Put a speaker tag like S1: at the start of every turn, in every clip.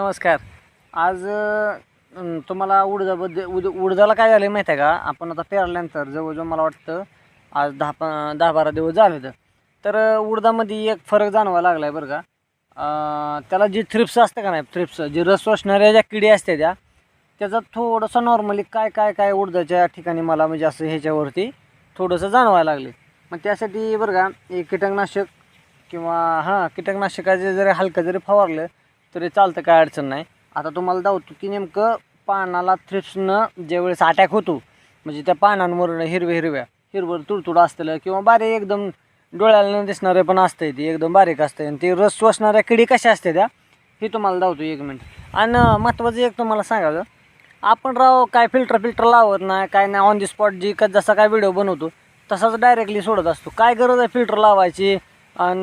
S1: नमस्कार. आज अं, तुम्हाला उडदाबद्दल उद उडदाला काय झालं माहिती आहे का? आपण आता पेरल्यानंतर जवळजवळ मला वाटतं आज दहा प दहा बारा दिवस झाले होतं. तर अं, उडदामध्ये एक फरक जाणवायला लागला आहे बरं का. अं, त्याला जी थ्रिप्स असते का नाही थ्रिप्स जी रस शोषणाऱ्या ज्या किडी असते त्या त्याचा थोडंसं नॉर्मली काय काय काय उडदाच्या ठिकाणी मला म्हणजे असं ह्याच्यावरती थोडंसं जाणवायला लागले मग त्यासाठी बरं का एक कीटकनाशक किंवा हां कीटकनाशकाचे जरी हलकं जरी फवारलं तरी चालतं काय अडचण नाही. आता तुम्हाला दावतो की नेमकं पानाला थ्रिप्सनं ज्यावेळेस अटॅक होतो म्हणजे त्या पानांवर हिरव्या हिरव्या हिरवं तुडतुडं असतं किंवा बारीक एकदम डोळ्याला न दिसणारे पण असते ती एकदम बारीक असते आणि ते रस शोषणाऱ्या किडी कशा असते त्या हे तुम्हाला दावतो एक मिनिट आणि महत्त्वाचं एक तुम्हाला सांगायचं आपण राव काय फिल्टर फिल्टर लावत नाही काय नाही ऑन दी स्पॉट जी का जसा काय व्हिडिओ बनवतो तसाच डायरेक्टली सोडत असतो. काय गरज आहे फिल्टर लावायची? आणि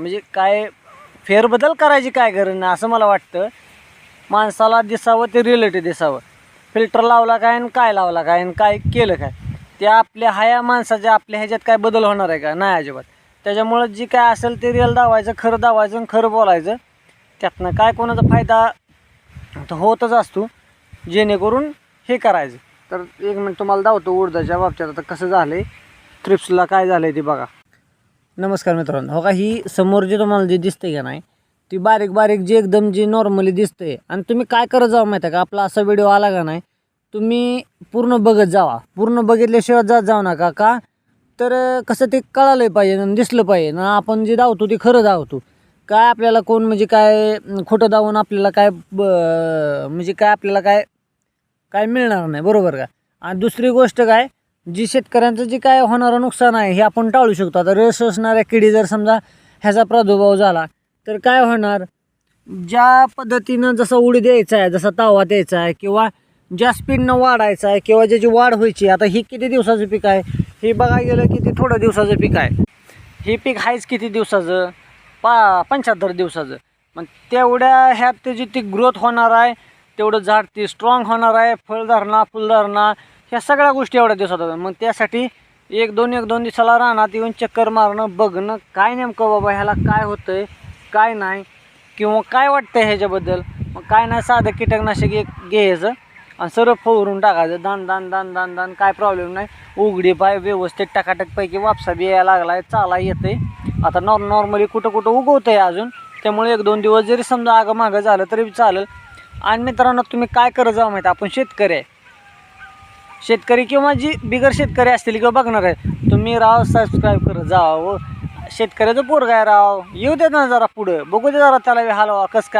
S1: म्हणजे काय फेरबदल करायची काय गरज नाही असं मला वाटतं. माणसाला दिसावं ते रिलेटिव्ह दिसावं. फिल्टर लावला काय आणि काय लावला काय आणि काय केलं काय? ते आपल्या हया माणसाच्या आपल्या ह्याच्यात काय बदल होणार आहे का? नाही अजिबात. त्याच्यामुळं जी काय असेल ते रिअल दावायचं खरं दावायचं आणि खरं बोलायचं. त्यातनं काय कोणाचा फायदा तर होतच असतो जेणेकरून हे करायचं. तर एक मिनिट तुम्हाला दावतो उडदाच्या बाबतीत आता कसं झालं आहे थ्रिप्सला काय झालं आहे ते बघा. नमस्कार मित्रांनो हो का ही समोर जे तुम्हाला जे दिसते का नाही ती बारीक बारीक जी एकदम जी नॉर्मली दिसते. आणि तुम्ही काय करत जावा माहिती आहे का? आपला असा व्हिडिओ आला का नाही? तुम्ही पूर्ण बघत जावा. पूर्ण बघितल्याशिवाय जात जाऊ नका. का? तर कसं ते कळालं पाहिजे आणि दिसलं पाहिजे. ना आपण जे धावतो ते खरं धावतो. काय आपल्याला कोण म्हणजे काय खोटं धावून आपल्याला काय ब म्हणजे काय आपल्याला काय काय मिळणार नाही. बरोबर का? आणि दुसरी गोष्ट काय? जी शेतकऱ्यांचं जे काय होणारं नुकसान आहे हे आपण टाळू शकतो. आता रस असणाऱ्या किडी जर समजा ह्याचा प्रादुर्भाव झाला तर काय होणार? ज्या पद्धतीनं जसं उडी द्यायचा आहे जसा तावा द्यायचा आहे किंवा ज्या स्पीडनं वाढायचं आहे किंवा ज्याची वाढ व्हायची आता ही किती दिवसाचं पीक आहे? हे बघायला गेलं की ते थोडं दिवसाचं पीक आहे. हे पीक आहेच किती दिवसाचं? पा पंच्याहत्तर दिवसाचं. मग तेवढ्या ह्यात त्याची ती ग्रोथ होणार आहे तेवढं झाड ती स्ट्रॉंग होणार आहे फळधारणा फुलधारणा ह्या सगळ्या गोष्टी एवढ्या दिवसात होतात. मग त्यासाठी एक दोन एक दोन दिवसाला राहणार येऊन चक्कर मारणं बघणं काय नेमकं बाबा ह्याला काय होतं आहे काय नाही किंवा काय वाटतं ह्याच्याबद्दल? मग काय नाही साधं कीटकनाशक एक घ्यायचं आणि सर्व फवरून टाकायचं. दान दान दान दान दान काय प्रॉब्लेम नाही. उघडी पाय व्यवस्थित टकाटकपैकी वापसा बी यायला लागला आहे चाला येते आता नॉर नॉर्मली कुठं कुठं उगवतं आहे अजून. त्यामुळे एक दोन दिवस जरी समजा आगं मागं झालं तरी चालेल. आणि मित्रांनो तुम्ही काय करत जावं माहिती? आपण शेतकरी आहे. शेतकरी किंवा जी बिगर शेतकरी असतील किंवा बघणार आहे तुम्ही राव सबस्क्राईब करत जा हो. शेतकऱ्याचं पोरग आहे राव. येऊ देत ना जरा पुढं. बघू दे जरा त्याला हलवा कसं काय